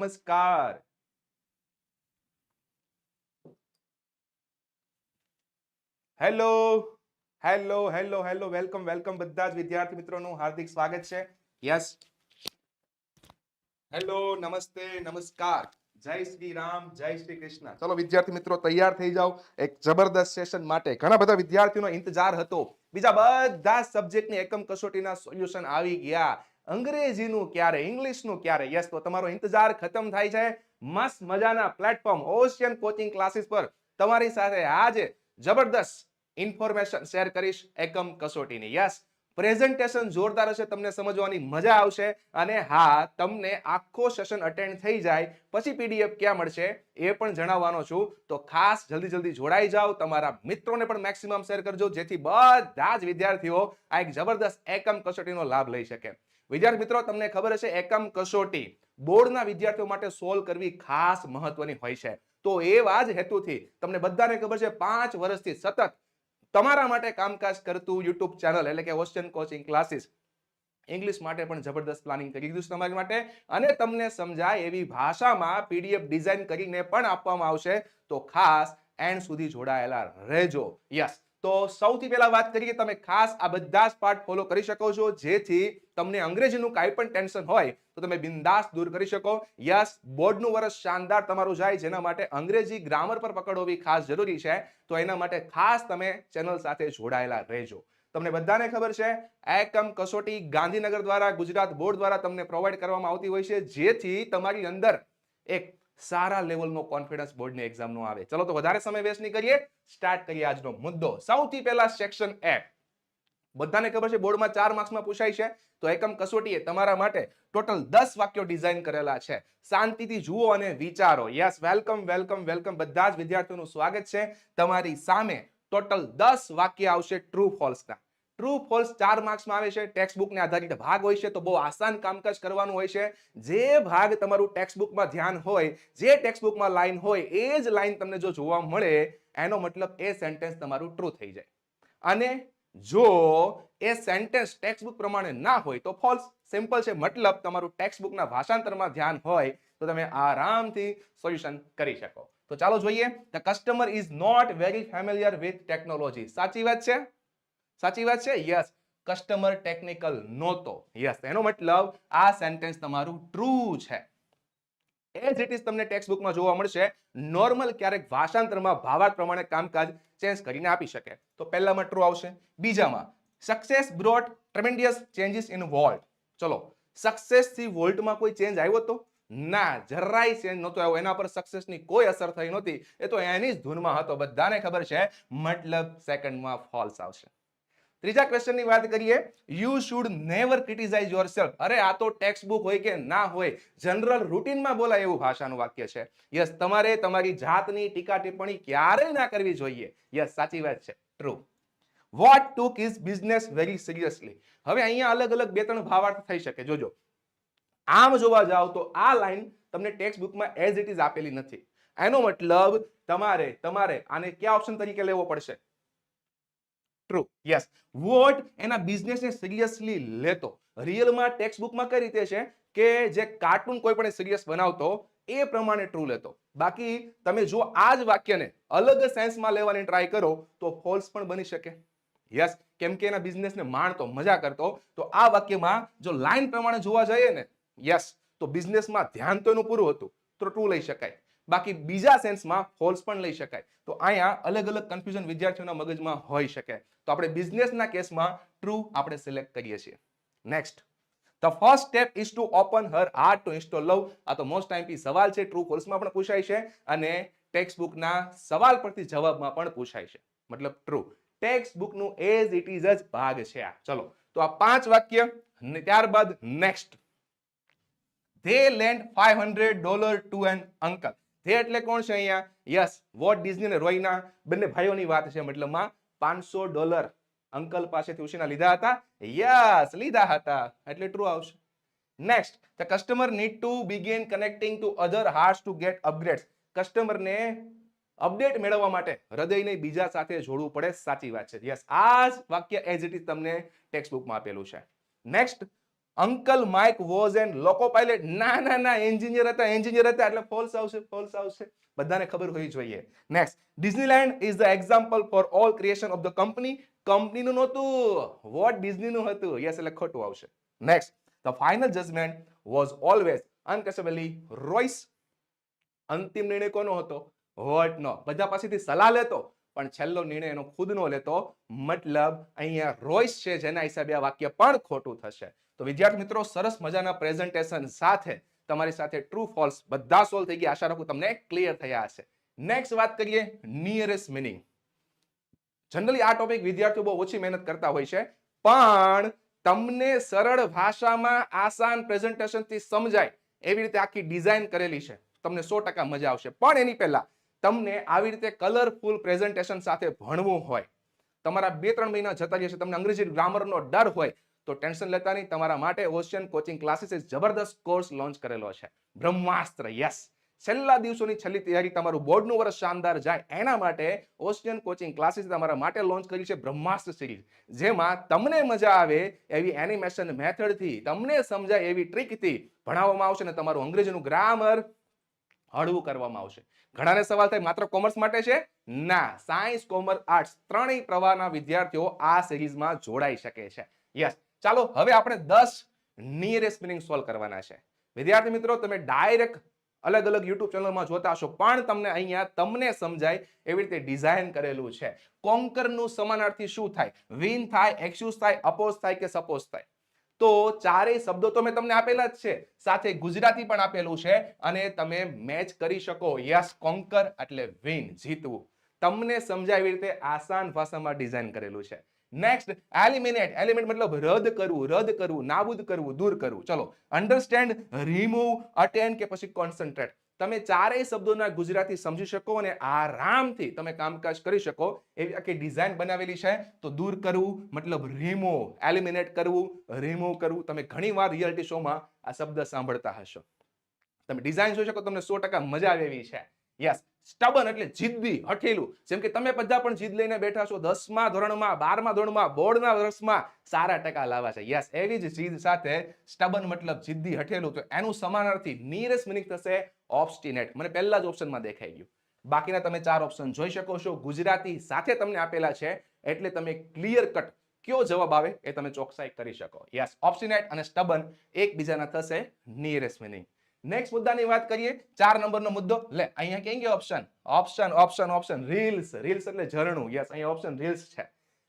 નમસ્કાર hello hello hello hello welcome welcome બધા જ વિદ્યાર્થી મિત્રોનું હાર્દિક સ્વાગત છે. યસ હેલો નમસ્તે, નમસ્કાર. જય શ્રી રામ, જય શ્રી કૃષ્ણ. ચલો વિદ્યાર્થી મિત્રો, તૈયાર થઈ જાઓ. એક જબરદસ્ત સેશન માટે ઘણા બધા વિદ્યાર્થીઓનો ઇંતજાર હતો. બીજા બધા સબ્જેક્ટની એકમ કસોટીના સોલ્યુશન આવી ગયા. અંગ્રેજીનું ક્યારે, ઇંગ્લિશનું ક્યારે? યસ તો તમારો ઇંતજાર ખતમ થાય છે. મસ્ત મજાના પ્લેટફોર્મ ઓશિયન કોચિંગ ક્લાસીસ પર તમારી સાથે આજે જબરદસ્ત ઇન્ફોર્મેશન શેર કરીશ એકમ કસોટીની. યસ પ્રેઝન્ટેશન જોરદાર હશે, તમને સમજવાની મજા આવશે. અને હા, તમને આખો સેશન અટેન્ડ થઈ જાય, પછી પીડીએફ ક્યાં મળશે એ પણ જણાવવાનો છું. તો ખાસ જલ્દી જલ્દી જોડાઈ જાઓ, તમારા મિત્રોને પણ મેક્સિમમ શેર કરજો, જેથી બધા જ વિદ્યાર્થીઓ આ એક જબરદસ્ત એકમ કસોટીનો લાભ લઈ શકે. વિદ્યાર્થી મિત્રો, તમને ખબર હશે, એકમ કસોટી બોર્ડના વિદ્યાર્થીઓ માટે સોલ્વ કરવી ખાસ મહત્વની હોય છે. તો એવા જ હેતુથી તમને બધાને ખબર છે, પાંચ વર્ષથી સતત તમારા માટે કામકાજ કરતું યુટ્યુબ ચેનલ, એટલે કે ઓશિયન કોચિંગ ક્લાસીસ ઇંગ્લિશ માટે પણ જબરદસ્ત પ્લાનિંગ કરી દીધું તમારી માટે. અને તમને સમજાય એવી ભાષામાં પીડીએફ ડિઝાઇન કરીને પણ આપવામાં આવશે. તો ખાસ એન્ડ સુધી જોડાયેલા રહેજો. યસ તો સૌથી પહેલા વાત કરીએ, તમે ખાસ આ બધા જ પાર્ટ ફોલો કરી શકો છો, જેથી તમને અંગ્રેજીનું કાંઈ પણ ટેન્શન હોય, તો તમે બિંદાસ દૂર કરી શકો. યસ બોર્ડનું વર્ષ શાનદાર તમારું જાય, જેના માટે અંગ્રેજી ગ્રામર પર પકડવી ખાસ જરૂરી છે. તો એના માટે ખાસ તમે ચેનલ સાથે જોડાયેલા રહેજો. તમને બધાને ખબર છે, એકમ કસોટી ગાંધીનગર દ્વારા ગુજરાત બોર્ડ દ્વારા તમને પ્રોવાઈડ કરવામાં આવતી હોય છે, જેથી તમારી અંદર એક સારા લેવલનો કોન્ફિડન્સ બોર્ડની એક્ઝામનો આવે. ચલો તો વધારે સમય વેસ્ટ નહીં કરીએ. સ્ટાર્ટ કરીએ આજનો મુદ્દો. સૌથી પહેલા સેક્શન એ બધાને ખબર છે, બોર્ડમાં ચાર માર્ક્સમાં પૂછાય છે. તો એકમ કસોટીએ તમારા માટે ટોટલ દસ વાક્યો ડિઝાઇન કરેલા છે. શાંતિથી જુઓ અને વિચારો. યસ વેલકમ વેલકમ વેલકમ બધા જ વિદ્યાર્થીઓનું સ્વાગત છે. તમારી સામે ટોટલ દસ વાક્ય આવશે ટ્રુ ફોલ્સના ટ્રુ ફોલ્સ ચાર માર્ક્સમાં આવે છે. ટેક્સ્ટ બુકને આધારિત ભાગ હોય છે. તો બહુ આસાન કામકાજ કરવાનું હોય છે. જે ભાગ તમારું ટેક્સ્ટ બુકમાં ધ્યાન હોય, જે ટેક્સ્ટ બુકમાં લાઈન હોય, એ જ લાઈન તમને જો જોવા મળે, એનો મતલબ એ સેન્ટેન્સ તમારું ટ્રુ થઈ જાય. અને જો એ સેન્ટેન્સ ટેક્સ્ટ બુક પ્રમાણે ના હોય, તો ફોલ્સ સિમ્પલ છે. મતલબ તમારું ટેક્સ્ટ બુકના ભાષાંતરમાં ધ્યાન હોય, તો તમે આરામથી સોલ્યુશન કરી શકો. તો ચાલો જોઈએ. The customer is not very familiar with technology સાચી વાત છે? સાચી વાત છે? યસ કસ્ટમર ટેકનિકલ નહોતો. યસ એનો મતલબ આ સેન્ટેન્સ તમારું ટ્રુ છે. એઝ ઇટ ઇઝ તમને ટેક્સ્ટ બુકમાં જોવા મળશે નોર્મલ ક્યારેક ભાષાંતરમાં ભાવાર્થ પ્રમાણે કામકાજ ચેન્જ કરીને આપી શકે. તો પહેલામાં ટ્રુ આવશે. બીજામાં success brought tremendous changes in Walt ચલો સક્સેસથી વોલ્ટમાં કોઈ ચેન્જ આવ્યો હતો ના, જરાય ચેન્જ નહોતો આવ્યો. એના પર સક્સેસની કોઈ અસર થઈ નહોતી. એ તો એની જ ધૂનમાં હતો. બધાને ખબર છે. મતલબ સેકન્ડમાં ફોલ્સ આવશે. ત્રીજા ક્વેશ્ચનની વાત કરીએ. You should never criticise yourself અરે, આ તો ટેક્સ્ટ બુક હોય કે ના હોય જનરલ રૂટીનમાં બોલાય એવું ભાષાનું વાક્ય છે. યસ તમારે તમારી જાતની ટીકા ટિપ્પણી ક્યારેય ના કરવી જોઈએ. યસ સાચી વાત છે. True what took is business very seriously હવે અહીંયા અલગ અલગ બે ત્રણ ભાવાર્થ થઈ શકે. જોજો. આમ જોવા જાવ તો આ લાઈન તમને ટેક્સ્ટ બુકમાં એઝ ઇટ ઇઝ આપેલી નથી. એનો મતલબ તમારે તમારે આને કયા ઓપ્શન તરીકે લેવો પડશે? ટ્રુ યસ વોટ એના બિઝનેસને સિરિયસલી લેતો. રિયલમાં ટેક્સ્ટ બુકમાં કઈ રીતે છે કે જે કાર્ટૂન કોઈ પણ સિરિયસ બનાવતો, એ પ્રમાણે ટ્રુ લેતો. બાકી તમે જો આ જ વાક્યને અલગ સેન્સમાં લેવાની ટ્રાય કરો, તો ફોલ્સ પણ બની શકે. યસ કેમ કે એના બિઝનેસને માણતો, મજા કરતો, તો આ વાક્યમાં જો લાઈન પ્રમાણે જોવા જઈએ ને યસ તો બિઝનેસમાં ધ્યાન તો એનું પૂરું હતું, તો ટ્રુ લઈ શકાય. બાકી બીજા સેન્સમાં ફોલ્સ પણ લઈ શકાય. તો અહીંયા અલગ અલગ કન્ફ્યુઝન વિદ્યાર્થીઓના મગજમાં હોઈ શકે. તો આપણે બિઝનેસના કેસમાં ટ્રુ આપણે સિલેક્ટ કરીએ છીએ. Next the first step is to open her heart to install love આ તો મોસ્ટ ટાઈમ સવાલ છે ટ્રુ ફોલ્સમાં પણ પૂછાય છે અને ટેક્સ્ટ બુકના સવાલ પરથી જવાબમાં પણ પૂછાય છે. મતલબ ટ્રુ ટેક્સ્ટ બુકનું એઝ ઇટ ઇઝ જ ભાગ છે આ. ચલો. તો આ પાંચ વાક્ય ત્યારબાદ next they lend five hundred dollar to an uncle they એટલે કોણ છે અહીંયા? યસ વોટ ડિઝની અને રોયના બંને ભાઈઓની વાત છે મતલબમાં પાંચસો ડોલર અંકલ પાસેથી ઉછીના લીધા હતા. યસ લીધા હતા. એટલે ટ્રુ આવશે. Next the customer need to begin connecting to other hearts to get upgrades કસ્ટમરને અપડેટ મેળવવા માટે હૃદયને બીજા સાથે જોડવું પડે, સાચી વાત છે. યસ આ જ વાક્ય એઝ ઇટ ઇઝ તમને ટેક્સ્ટ બુકમાં આપેલું છે. Next uncle Mike was and loco pilot ના ના ના, એન્જિનિયર હતા એન્જિનિયર હતા, એટલે ફોલ્સ આવશે ફોલ્સ આવશે. બધાને ખબર હોવી જોઈએ. Next Disneyland is the example for all creation of the company કંપનીનું નહોતું. વોટ ડિઝનીનું હતું? યસ એટલે ખોટું આવશે. Next the final judgement was always unexcusably Roy's અંતિમ નિર્ણય કોનો હતો? વોટ નો બધા પાસેથી સલાહ લેતો. પણ છેલ્લો નિર્ણય એનો ખુદનો લેતો, મતલબ અહીંયા રોઈસ છે જેના હિસાબે આ વાક્ય પણ ખોટું થશે. તો વિદ્યાર્થી મિત્રો, સરસ મજાના પ્રેઝન્ટેશન સાથે તમારી સાથે ટ્રુ ફોલ્સ બધા સોલ્વ થઈ ગયા. આશા રાખું તમને ક્લિયર થયા હશે. નેક્સ્ટ વાત કરીએ નિયરેસ્ટ મિનિંગ જનરલી આ ટોપિક વિદ્યાર્થીઓ બહુ ઓછી મહેનત કરતા હોય છે, પણ તમને સરળ ભાષામાં આસાન પ્રેઝન્ટેશનથી સમજાય એવી રીતે આખી ડિઝાઇન કરેલી છે. તમને સો ટકા મજા આવશે. પણ એની પહેલા તમને આવી રીતે કલરફુલ પ્રેઝન્ટેશન સાથે ભણવું હોય, તમારા બે ત્રણ મહિના જતા જશે તમને અંગ્રેજી ગ્રામરનો ડર હોય, તો ટેન્શન લેતા નહીં. તમારા માટે ઓશિયન કોચિંગ ક્લાસીસ જબરદસ્ત કોર્સ લોન્ચ કરેલો છે. બ્રહ્માસ્ત્ર યસ છેલ્લા દિવસોની છેલ્લી તૈયારી તમારું બોર્ડનું વર્ષ શાનદાર જાય. એના માટે ઓશિયન કોચિંગ ક્લાસીસ તમારા માટે લોન્ચ કરી છે બ્રહ્માસ્ત્ર સિરીઝ જેમાં તમને મજા આવે એવી એનિમેશન મેથડથી તમને સમજાય એવી ટ્રીકથી ભણાવવામાં આવશે અને તમારું અંગ્રેજીનું ગ્રામર હળવું કરવામાં આવશે. ઘણાને સવાલ થાય, માત્ર કોમર્સ માટે છે? ના, સાયન્સ, કોમર્સ, આર્ટ્સ ત્રણેય પ્રવાહના વિદ્યાર્થીઓ આ સિરીઝમાં જોડાઈ શકે છે. યસ. ચાલો, હવે આપણે દસ નિયરેસ્ટ મિનિંગ સોલ્વ કરવાના છે. વિદ્યાર્થી મિત્રો, તમે ડાયરેક્ટ અલગ અલગ યુટ્યુબ ચેનલમાં જોતા હશો, પણ તમને અહીંયા તમને સમજાય એવી રીતે ડિઝાઇન કરેલું છે. કોન્કરનું સમાનાર્થી શું થાય? વિન થાય એક્સ્યુઝ થાય અપોઝ થાય કે સપોઝ થાય? તો ચારેય શબ્દો તો મેં તમને આપેલા જ છે. સાથે ગુજરાતી પણ આપેલું છે અને તમે મેચ કરી શકો. યસ કોન્કર એટલે વિન જીતવું. તમને સમજાય એવી રીતે આસાન ભાષામાં ડિઝાઇન કરેલું છે. નેક્સ્ટ એલિમિનેટ એલિમેન્ટ મતલબ રદ કરવું રદ કરવું, નાબૂદ કરવું, દૂર કરવું. ચલો અન્ડરસ્ટેન્ડ રિમૂવ અટેન્ડ કે પછી કોન્સન્ટ્રેટ તમે ચારેય શબ્દોના ગુજરાતી સમજી શકો અને આરામથી તમે કામકાજ કરી શકો. એવી આખી ડિઝાઇન બનાવેલી છે. તો દૂર કરવું, મતલબ રિમૂવ એલિમિનેટ કરવું રિમૂવ કરવું. તમે ઘણીવાર રિયાલિટી શોમાં આ શબ્દ સાંભળતા હશો. તમે ડિઝાઇન જોઈ શકો, તમને સો ટકા મજા આવે છે. યસ સ્ટબન એટલે જિદ્દી, હઠેલું. જેમ કે તમે બધા પણ જીદ લઈને બેઠા છો, દસમા ધોરણમાં, બારમા ધોરણમાં, બોર્ડના વર્ષમાં સારા ટકા લાવવા છે. યસ એવી જ જીદ સાથે સ્ટબન મતલબ જિદ્દી, હઠેલું. તો એનું સમાનાર્થી નીરસ મિનિંગ થશે ઓબ્સ્ટિનેટ મને પહેલા જ ઓપ્શનમાં દેખાઈ ગયું. બાકીના તમે ચાર ઓપ્શન જોઈ શકો છો. ગુજરાતી સાથે તમને આપેલા છે. એટલે તમે ક્લિયર કટ કયો જવાબ આવે એ તમે ચોકસાઈ કરી શકો. યસ ઓબ્સ્ટિનેટ અને સ્ટબન એકબીજાના થશે નિયરેસ્ટ મિનિંગ નેક્સ્ટ મુદ્દાની વાત કરીએ, ચાર નંબરનો મુદ્દો. લે, અહીંયા કેમ ગયો option option option option reels reels એટલે ઝરણું. યસ અહીંયા ઓપ્શન રીલ્સ છે.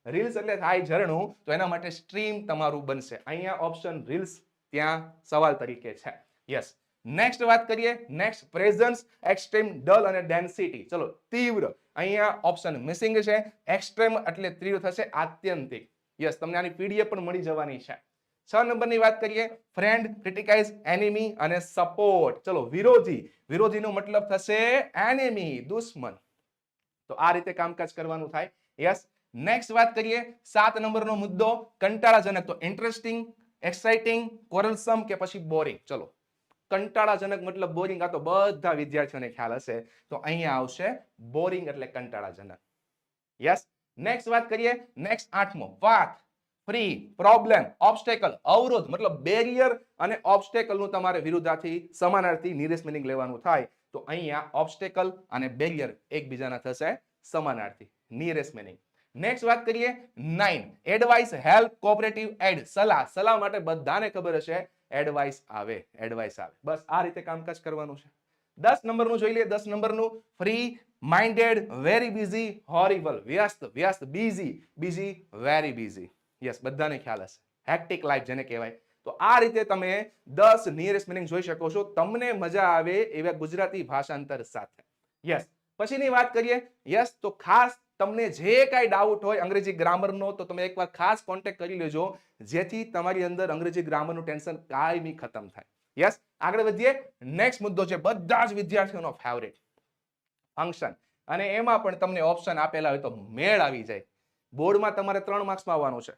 રીલ્સ એટલે થાય ઝરણું, તો એના માટે સ્ટ્રીમ તમારું બનશે. અહીંયા ઓપ્શન રીલ્સ ત્યાં સવાલ તરીકે છે. યસ નેક્સ્ટ વાત કરીએ નેક્સ્ટ પ્રેઝન્સ એક્સ્ટ્રીમ ડલ અને ડેન્સિટી ચલો, તીવ્ર. અહીંયા ઓપ્શન મિસિંગ છે. એક્સ્ટ્રીમ એટલે તીવ્ર થશે, આત્યંતિક. યસ તમને આની પીડીએફ પણ મળી જવાની છે. છ નંબરની વાત કરીએ. ફ્રેન્ડ ક્રિટિકાઇઝ એનિમી અને સપોર્ટ ચલો, વિરોધી. વિરોધીનો મતલબ થશે એનિમી દુશ્મન. તો આ રીતે કામકાજ કરવાનું થાય. યસ નેક્સ્ટ વાત કરીએ. સાત નંબરનો મુદ્દો, કંટાળાજનક. તો ઇન્ટરેસ્ટિંગ એક્સાઇટિંગ કોરલસમ કે પછી બોરિંગ ચલો, કંટાળાજનક મતલબ બોરિંગ આ તો બધા વિદ્યાર્થીઓને ખ્યાલ હશે. તો અહીંયા આવશે બોરિંગ એટલે કંટાળાજનક. યસ નેક્સ્ટ વાત કરીએ. નેક્સ્ટ આઠમો, વાત. ફ્રી પ્રોબ્લેમ ઓબ્સ્ટેકલ અવરોધ, મતલબ બેરિયર અને ઓબ્સ્ટેકલનું તમારે વિરુદ્ધાથી, સમાનાર્થી નિરેશ મિનિંગ લેવાનું થાય. તો અહીંયા ઓબ્સ્ટેકલ અને બેરિયર એકબીજાના થશે સમાનાર્થી નિયરેસ્ટ મિનિંગ નેક્સ્ટ વાત કરીએ nine advice help cooperative ad સલાહ. સલાહ માટે બધાને ખબર હશે એડવાઇસ આવે એડવાઇસ આવે. બસ આ રીતે કામકાજ કરવાનું છે. દસ નંબરનું જોઈ લઈએ, દસ નંબરનું free minded very busy horrible વ્યસ્ત વ્યસ્ત busy busy very busy yes બધાને ખ્યાલ હશે. હેક્ટિક લાઈફ જેને કહેવાય. તો આ રીતે તમે દસ નિયરેસ્ટ મિનિંગ જોઈ શકો છો. તમને મજા આવે એવા ગુજરાતી ભાષાંતર સાથે. યસ પછીની વાત કરીએ. યસ તો ખાસ તમને જે કાંઈ ડાઉટ હોય, અંગ્રેજી ગ્રામરનો તો તમે એકવાર ખાસ કોન્ટેક્ટ કરી લેજો. જેથી તમારી અંદર અંગ્રેજી ગ્રામરનું ટેન્શન કાયમી ખતમ થાય. યસ આગળ વધીએ. નેક્સ્ટ મુદ્દો છે બધા જ વિદ્યાર્થીઓનો ફેવરેટ ફંક્શન અને એમાં પણ તમને ઓપ્શન આપેલા હોય તો મેળ આવી જાય. બોર્ડમાં તમારે ત્રણ માર્ક્સમાં આવવાનું છે.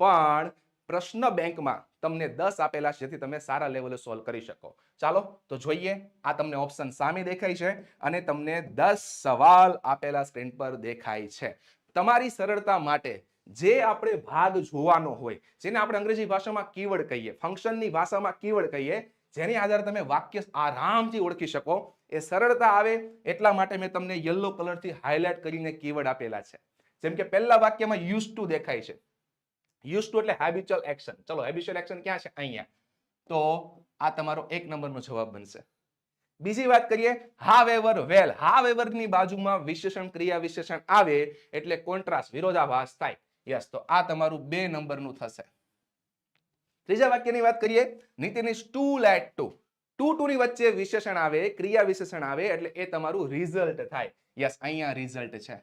પણ પ્રશ્ન બેંકમાં તમને દસ આપેલા છે, જેથી તમે સારા લેવલે સોલ્વ કરી શકો. ચાલો, તો જોઈએ, આ તમને ઓપ્શન સામે દેખાય છે અને તમને દસ સવાલ આપેલા સ્ક્રીન પર દેખાય છે. તમારી સરળતા માટે જે આપણે ભાગ જોવાનો હોય, જેને આપણે અંગ્રેજી ભાષામાં કીવર્ડ કહીએ ફંક્શનની ભાષામાં કીવર્ડ કહીએ, જેની આધારે તમે વાક્ય આરામથી ઓળખી શકો, એ સરળતા આવે એટલા માટે મેં તમને યલો કલરથી હાઇલાઇટ કરીને કીવર્ડ આપેલા છે. જેમ કે પહેલા વાક્યમાં યુઝ ટુ દેખાય છે. યુઝ ટુ એટલે હેબિચ્યુઅલ એક્શન ચલો હેબિચ્યુઅલ એક્શન ક્યાં છે? અહીંયા. તો આ તમારો એક નંબરનો જવાબ બનશે. બીજી વાત કરીએ હાવ એવર વેલ હાવની બાજુમાં વિશેષણ, ક્રિયા વિશેષણ આવે એટલે કોન્ટ્રાસ્ટ વિરોધાભાસ થાય. યસ તો આ તમારું બે નંબરનું થશે. ત્રીજા વાક્યની વાત કરીએ નીતિની too late too too too ની વચ્ચે વિશેષણ આવે, ક્રિયા વિશેષણ આવે એટલે એ તમારું રિઝલ્ટ થાય. યસ અહીંયા રિઝલ્ટ છે.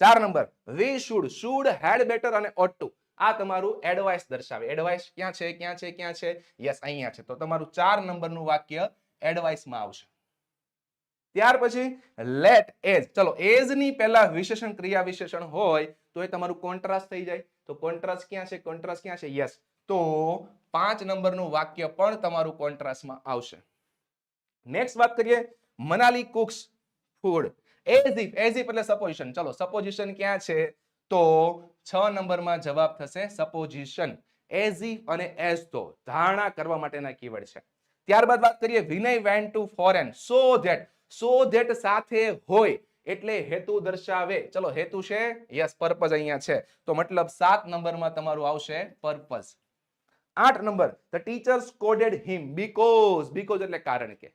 ચાર number we should should had better અને ઓટ ટુ આ તમારું એડવાઇસ દર્શાવે. એડવાઇસ ક્યાં છે ક્યાં છે ક્યાં છે? યસ અહીંયા છે. તો તમારું ચાર નંબરનું વાક્ય એડવાઇસમાં આવશે. ત્યાર પછી લેટ એજ ચલો એજની પહેલા વિશેષણ, ક્રિયા વિશેષણ હોય તો એ તમારું કોન્ટ્રાસ્ટ થઈ જાય. તો કોન્ટ્રાસ્ટ ક્યાં છે? કોન્ટ્રાસ્ટ ક્યાં છે? યસ તો પાંચ નંબરનું વાક્ય પણ તમારું કોન્ટ્રાસ્ટમાં આવશે. નેક્સ્ટ વાત કરીએ. Manali cooks food as if as if એટલે સપોઝિશન ચલો સપોઝિશન ક્યાં છે? તો છ નંબરમાં જવાબ થશે સપોઝિશન એઝ અને એઝ તો ધારણા કરવા માટેના કીવર્ડ છે. ત્યારબાદ વાત કરીએ Vinay went to foreign. So that so that સાથે હોય એટલે હેતુ દર્શાવે. ચલો, હેતુ છે? યસ પર્પઝ અહીંયા છે. તો મતલબ સાત નંબરમાં તમારું આવશે પર્પઝ આઠ number the teachers coded him because because એટલે કારણ કે.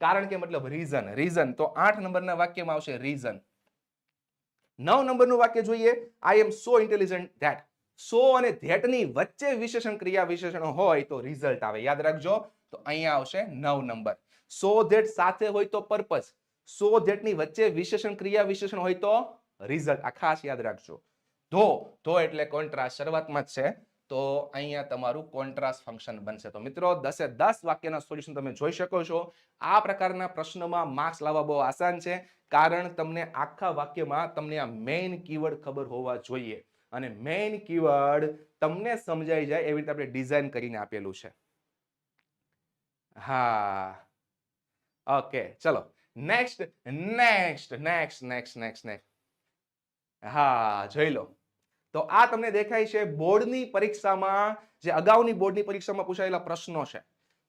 કારણ કે મતલબ રીઝન રીઝન તો આઠ નંબરના વાક્યમાં આવશે રીઝન નવ નંબરનું વાક્ય જોઈએ. આઈ એમ સો ઇન્ટેલિજન્ટ ધેટ સો અને ધેટની વચ્ચે વિશેષણ ક્રિયા વિશેષણ હોય તો રિઝલ્ટ આવે. યાદ રાખજો. તો અહીંયા આવશે નવ નંબર. સો ધેટ સાથે હોય તો પર્પઝ સો ધેટની વચ્ચે વિશેષણ ક્રિયા વિશેષણ હોય તો રિઝલ્ટ આ ખાસ યાદ રાખજો. ધો. ધો એટલે કોન્ટ્રાસ્ટ શરૂઆતમાં જ છે. તો અહીંયા તમારું કોન્ટ્રાસ્ટ ફંક્શન બનશે. તો મિત્રો, દસે દસ વાક્યના સોલ્યુશન તમે જોઈ શકો છો. આ પ્રકારના પ્રશ્નોમાં માર્ક્સ લાવવા બહુ આસાન છે, કારણ તમને આખા વાક્યમાં તમને આ મેઇન કીવર્ડ ખબર હોવા જોઈએ. અને મેઇન કીવર્ડ તમને સમજાઈ જાય એવી રીતે આપણે ડિઝાઇન કરીને આપેલું છે. હા. ઓકે ચલો. Next next next next next next હા, જોઈ લો. તો આ તમને દેખાય છે બોર્ડની પરીક્ષામાં, જે અગાઉની બોર્ડની પરીક્ષામાં પૂછાયેલા પ્રશ્નો છે.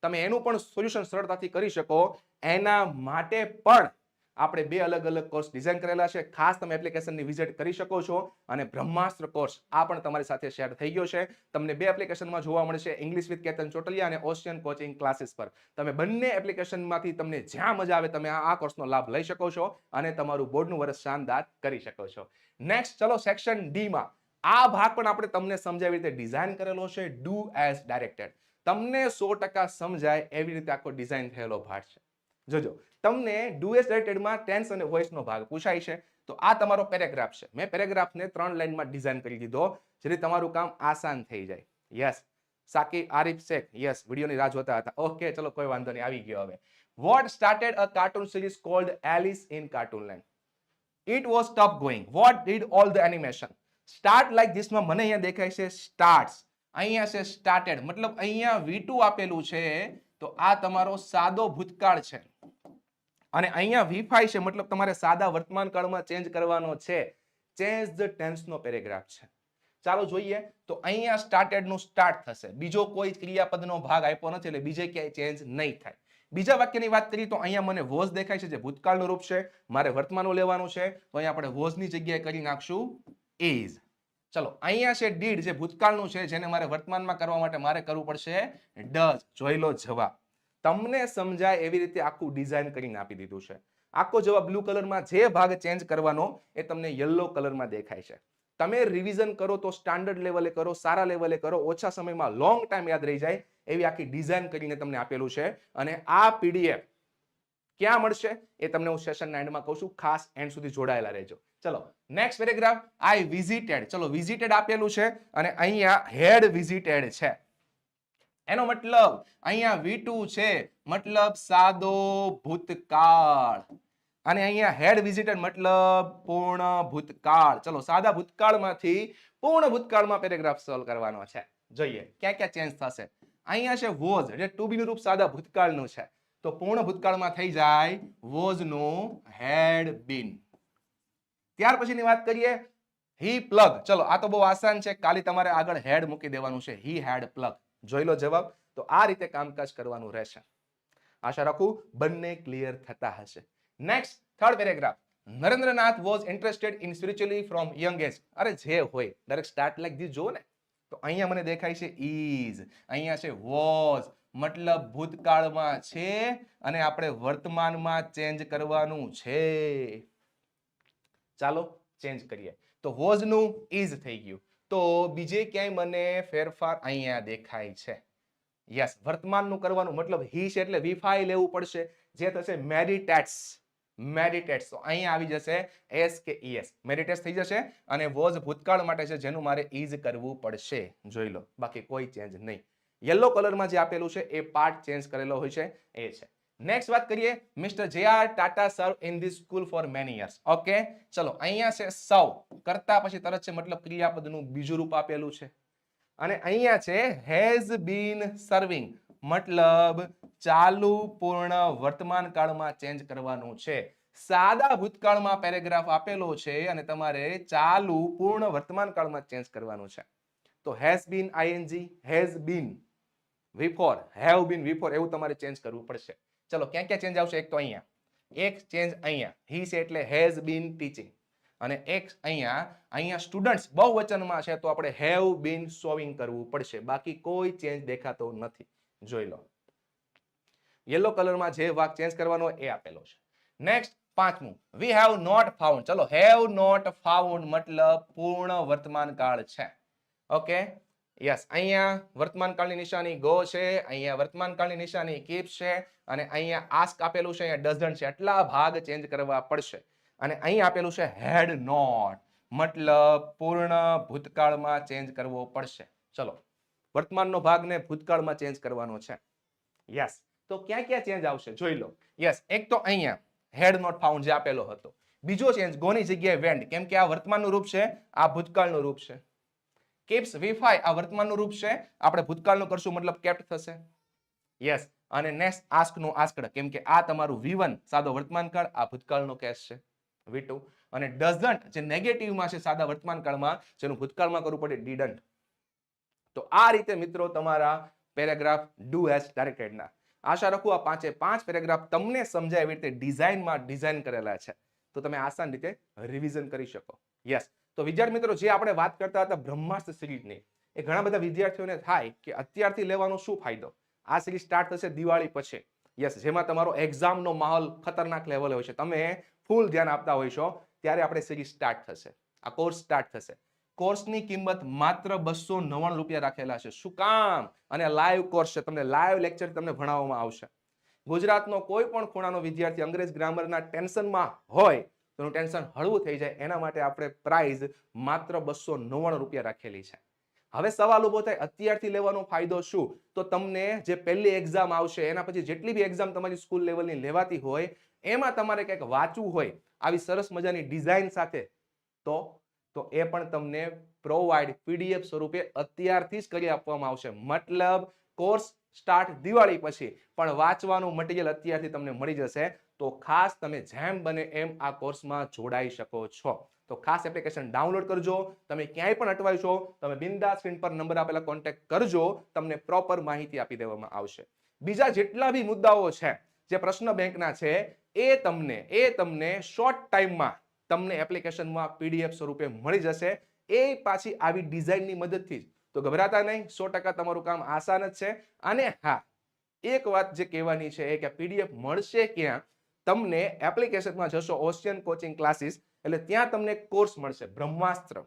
તમે એનું પણ સોલ્યુશન સરળતાથી કરી શકો. એના માટે પણ આપણે બે અલગ અલગ કોર્સ ડિઝાઇન કરેલા છે. ખાસ તમે એપ્લિકેશનની વિઝિટ કરી શકો છો અને બ્રહ્માસ્ત્ર કોર્સ આ પણ તમારી સાથે શેર થઈ ગયો છે. તમને બે એપ્લિકેશનમાં જોવા મળશે, ઇંગ્લિશ વિથ કેતન ચોટલિયા અને ઓશિયન કોચિંગ ક્લાસીસ પર. તમે બંને એપ્લિકેશનમાંથી તમને જ્યાં મજા આવે તમે આ કોર્સનો લાભ લઈ શકો છો અને તમારું બોર્ડનું વર્ષ શાનદાર કરી શકો છો. નેક્સ્ટ, ચલો સેક્શન ડીમાં. આ ભાગ પણ આપણે તમને સમજાય એવી રીતે ડિઝાઇન કરેલો છે ડુ એઝ ડાયરેક્ટેડ તમને સો ટકા સમજાય એવી રીતે આખો ડિઝાઇન થયેલો ભાગ છે. જોજો, તમને ડુ એઝ ડાયરેક્ટેડમાં ટેન્સ અને વોઇસનો ભાગ પૂછાય છે, તો આ તમારો પેરેગ્રાફ છે. મેં પેરેગ્રાફને ત્રણ લાઇનમાં ડિઝાઇન કરી દીધો, જેથી તમારું કામ આસાન થઈ જાય. યસ સાકી આરિફ શેખ. યસ વિડીયોની રાહ જોતા હતા. ઓકે ચલો કોઈ વાંધો નહીં. આવી ગયો હવે. What started a cartoon series called Alice in cartoon land it was tough going what did all the animation start like ધીસમાં મને અહીંયા દેખાય છે સ્ટાર્ટ્સ અહીંયા છે સ્ટાર્ટેડ મતલબ અહીંયા V2 આપેલું છે તો આ તમારો સાદો ભૂતકાળ છે. અને અહીંયા V5 છે, મતલબ તમારે સાદા વર્તમાન કાળમાં ચેન્જ કરવાનો છે. ચેન્જ ધ ટેન્સનો પેરેગ્રાફ છે. ચાલો જોઈએ, તો અહીંયા સ્ટાર્ટેડનું સ્ટાર્ટ થશે. બીજો કોઈ ક્રિયાપદનો ભાગ આપ્યો નથી, એટલે બીજે ક્યાંય ચેન્જ નહીં થાય. બીજા વાક્યની વાત કરીએ તો અહીંયા મને વોઝ દેખાય છે, જે ભૂતકાળનું રૂપ છે. મારે વર્તમાનનું લેવાનું છે. તો અહીંયા આપણે વોઝની જગ્યાએ કરી નાખશું. ઇઝ ચલો, અહીંયા છે ડીડ જે ભૂતકાળનું છે, જેને મારે વર્તમાનમાં કરવા માટે મારે કરવું પડશે ડઝ જોઈ લો જવાબ. તમને સમજાય એવી રીતે આખું ડિઝાઇન કરીને આપી દીધું છે. આખો જવાબ બ્લુ કલરમાં જે ભાગ ચેન્જ કરવાનો એ તમને યલો કલરમાં દેખાય છે. તમે રિવિઝન કરો તો સ્ટાન્ડર્ડ લેવલે કરો, સારા લેવલે કરો, ઓછા સમયમાં લોંગ ટાઈમ યાદ રહી જાય એવી આખી ડિઝાઇન કરીને તમને આપેલું છે. અને આ પીડીએફ ક્યાં મળશે એ તમને હું સેશનના એન્ડમાં કહું છું. ખાસ એન્ડ સુધી જોડાયેલા રહેજો. ચલો નેક્સ્ટ પેરેગ્રાફ આઈ વિઝિટેડ ચલો વિઝિટેડ આપેલું છે અને અહીંયા હેડ વિઝિટેડ છે. એનો મતલબ અહીંયા વી છે. મતલબ સાદો ભૂતકાળ. અને અહીંયા હેડ વિઝિટેડ મતલબ પૂર્ણ ભૂતકાળ. ચલો, સાદા ભૂતકાળમાંથી પૂર્ણ ભૂતકાળમાં પેરેગ્રાફ સોલ્વ કરવાનો છે. જોઈએ ક્યાં ક્યાં ચેન્જ થશે? અહીંયા છે વોઝ એટલે ટુ બી નું રૂપ સાદા ભૂતકાળનું છે. તો પૂર્ણ ભૂતકાળમાં થઈ જાય વોઝ નો હેડ બીન. ત્યાર પછીની વાત કરીએ હી પ્લગ. ચલો, આ તો બહુ આસાન છે. ખાલી તમારે આગળ હેડ મૂકી દેવાનું છે. He had plug. જોઈ લો જવાબ. તો આ રીતે કામકાજ કરવાનું રહેશે. આશા રાખું બંને ક્લિયર થતા હશે. Next third paragraph Narendranath was interested in spiritually from young age અરે, જે હોય. દરેક સ્ટાર્ટ લાઈક ધીસ જો ને. તો અહીંયા મને દેખાય છે ઇઝ અહીંયા છે વોઝ મતલબ ભૂતકાળમાં છે અને આપણે વર્તમાનમાં ચેન્જ કરવાનું છે. ચાલો ચેન્જ કરીએ. તો વોઝનું ઇઝ થઈ ગયું. તો બીજે ક્યાંય મને ફેરફાર અહીંયા દેખાય છે. યસ વર્તમાનનું કરવાનું મતલબ હિશ એટલે વિફાઈ લેવું પડશે. જે થશે મેરિટેટ્સ મેડિટેટ્સ તો અહીંયા આવી જશે એસ કે ઈએસ મેરિટેટ્સ થઈ જશે અને વોઝ ભૂતકાળ માટે છે જેનું મારે ઇઝ કરવું પડશે. જોઈ લો. બાકી કોઈ ચેન્જ નહીં. યલો કલરમાં જે આપેલું છે, એ પાર્ટ ચેન્જ કરેલો હોય છે, એ છે. નેક્સ્ટ વાત કરીએ mister J R Tata serve in this school for many years okay ચલો, અહીંયા છે સૌ. કરતા પછી તરત છે મતલબ ક્રિયાપદનું બીજું રૂપ આપેલું છે. અને અહીંયા છે હેઝ બીન સર્વિંગ મતલબ ચાલુ પૂર્ણ વર્તમાન કાળમાં ચેન્જ કરવાનું છે. સાદા ભૂતકાળમાં પેરેગ્રાફ આપેલો છે અને તમારે ચાલુ પૂર્ણ વર્તમાન કાળમાં ચેન્જ કરવાનું છે. તો has been ING has been before have been before એવું તમારે ચેન્જ કરવું પડશે. ચલો, ક્યાં ક્યાં ચેન્જ આવશે? એક તો અહીંયા. એક ચેન્જ અહીંયા. હી સે એટલે હેઝ બીન ટીચિંગ અને એક અહીંયા અહીંયા સ્ટુડન્ટ્સ બહુવચનમાં છે, તો આપણે હેવ બીન સોવિંગ કરવું પડશે. બાકી કોઈ ચેન્જ દેખાતો નથી. જોઈ લો. યલો કલરમાં જે વાક ચેન્જ કરવાનો એ આપેલો છે. નેક્સ્ટ પાંચમું. વી હેવ નોટ ફાઉન્ડ ચલો હેવ નોટ ફાઉન્ડ મતલબ પૂર્ણ વર્તમાન કાળ છે. ઓકે યસ અહીંયા વર્તમાનકાળની નિશાની ગો છે, અહીંયા વર્તમાનકાળની નિશાની કીપ છે, અને અહીંયા આસ્ક આપેલું છે, અહીંયા ડઝન છે. એટલા ભાગ ચેન્જ કરવા પડશે. અને અહીં આપેલું છે હેડ નોટ મતલબ પૂર્ણ ભૂતકાળમાં ચેન્જ કરવો પડશે. ચલો, વર્તમાનનો ભાગને ભૂતકાળમાં ચેન્જ કરવાનો છે. યસ તો ક્યાં ક્યાં ચેન્જ આવશે? જોઈ લો. યસ એક તો અહીંયા હેડ નોટ ફાઉન્ડ જે આપેલો હતો. બીજો ચેન્જ ગોની જગ્યાએ વેન્ડ કેમ કે આ વર્તમાનનું રૂપ છે, આ ભૂતકાળનું રૂપ છે. કેપ્સ વીફાઈ આ વર્તમાનનું રૂપ છે. આપણે ભૂતકાળનું કરશું મતલબ કેપ્ટ થશે. યસ અને નેક્સ્ટ આસ્કનું આસ્કડ કેમ કે આ તમારું વી સાદો વર્તમાનકાળ આ ભૂતકાળનો કેસ છે. વી અને ડઝન્ટ જે નેગેટિવમાં છે સાદા વર્તમાનકાળમાં જેનું ભૂતકાળમાં કરવું પડે ડીડન્ટ તો આ રીતે મિત્રો તમારા પેરેગ્રાફ ડુ એસ ડાયરેક્ટેડના આશા રાખું આ પાંચે પાંચ પેરેગ્રાફ તમને સમજાય એવી રીતે ડિઝાઇનમાં ડિઝાઇન કરેલા છે. તો તમે આસાન રીતે રિવિઝન કરી શકો. યસ તો વિદ્યાર્થી મિત્રો, જે આપણે વાત કરતા હતા બ્રહ્માસ્ત્ર સિરીઝની, એ ઘણા બધા વિદ્યાર્થીઓને થાય કે અત્યારથી લેવાનો શું ફાયદો? આ સિરીઝ સ્ટાર્ટ થશે દિવાળી પછી. યસ જેમાં તમારો એક્ઝામનો માહોલ ખતરનાક લેવલ હોય છે. તમે ફૂલ ધ્યાન આપતા હોય છો ત્યારે આપણે સિરીઝ સ્ટાર્ટ થશે. આ કોર્સ સ્ટાર્ટ થશે. કોર્સની કિંમત માત્ર બસો નવ્વાણું રૂપિયા રાખેલા છે. શું કામ? અને લાઈવ કોર્સ છે. તમને લાઈવ લેક્ચર તમને ભણાવવામાં આવશે. ગુજરાતનો કોઈ પણ ખૂણાનો વિદ્યાર્થી અંગ્રેજ ગ્રામરના ટેન્શનમાં હોય તો એનું ટેન્શન હળવું થઈ જાય. એના માટે આપણે પ્રાઇઝ માત્ર બસો નવ્વાણું રૂપિયા રાખેલી છે. હવે સવાલ ઊભો થાય, અત્યારથી લેવાનો ફાયદો શું? તો તમને જે પહેલી એક્ઝામ આવશે, એના પછી જેટલી બી એક્ઝામ તમારી સ્કૂલ લેવલની લેવાતી હોય, એમાં તમારે કંઈક વાંચવું હોય, આવી સરસ મજાની ડિઝાઇન સાથે, તો તો એ પણ તમને પ્રોવાઈડ પીડીએફ સ્વરૂપે અત્યારથી જ કરી આપવામાં આવશે. મતલબ કોર્સ સ્ટાર્ટ દિવાળી પછી, પણ વાંચવાનું મટીરિયલ અત્યારથી તમને મળી જશે. તો ખાસ તમે જેમ બને એમ આ કોર્સમાં જોડાઈ શકો છો. તો ખાસ એપ્લિકેશન ડાઉનલોડ કરજો, તમે ક્યાંય પણ અટવાય છો, તમે બિંદા સ્ક્રીન પર નંબર આપેલા કોન્ટેક્ટ કરજો, તમને પ્રોપર માહિતી આપી દેવામાં આવશે. બીજા જેટલા બી મુદ્દાઓ છે, જે પ્રશ્ન બેંકના છે, એ તમને એ તમને શોર્ટ ટાઈમમાં તમને એપ્લિકેશનમાં પીડીએફ સ્વરૂપે મળી જશે. એ પાછી આવી ડિઝાઇનની મદદથી જ. તો ગભરાતા નહીં, સો ટકા તમારું કામ આસાન જ છે. અને હા, એક વાત જે કહેવાની છે એ કે પીડીએફ મળશે ક્યાં? તમને એપ્લિકેશનમાં જશો ઓશિયન કોચિંગ ક્લાસીસ, એટલે ત્યાં તમને કોર્સ મળશે, બ્રહ્માસ્ત્ર.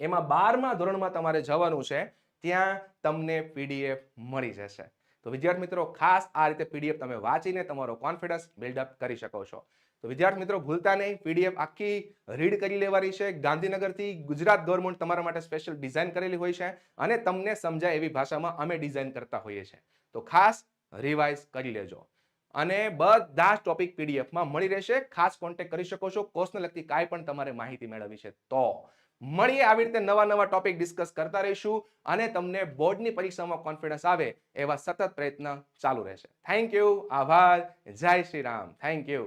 એમાં બારમા ધોરણમાં તમારે જવાનું છે, ત્યાં તમને પીડીએફ મળી જશે. તો વિદ્યાર્થી મિત્રો, ખાસ આ રીતે પીડીએફ તમે વાંચીને તમારો કોન્ફિડન્સ બિલ્ડઅપ કરી શકો છો. તો વિદ્યાર્થી મિત્રો, ભૂલતા નહીં, પીડીએફ આખી રીડ કરી લેવાની છે. ગાંધીનગરથી ગુજરાત ગવર્મેન્ટ તમારા માટે સ્પેશિયલ ડિઝાઇન કરેલી હોય છે અને તમને સમજાય એવી ભાષામાં અમે ડિઝાઇન કરતા હોઈએ છીએ. તો ખાસ રિવાઇઝ કરી લેજો. અને બધા જ ટોપિક પીડીએફમાં મળી રહેશે. ખાસ કોન્ટેક્ટ કરી શકો છો. કોર્સને લગતી કાંઈ પણ તમારે માહિતી મેળવવી છે તો મળીએ આવી રીતે નવા નવા ટોપિક ડિસ્કસ કરતા રહીશું અને તમને બોર્ડની પરીક્ષામાં કોન્ફિડન્સ આવે એવા સતત પ્રયત્ન ચાલુ રહેશે. થેન્ક યુ આભાર. જય શ્રી રામ. Thank you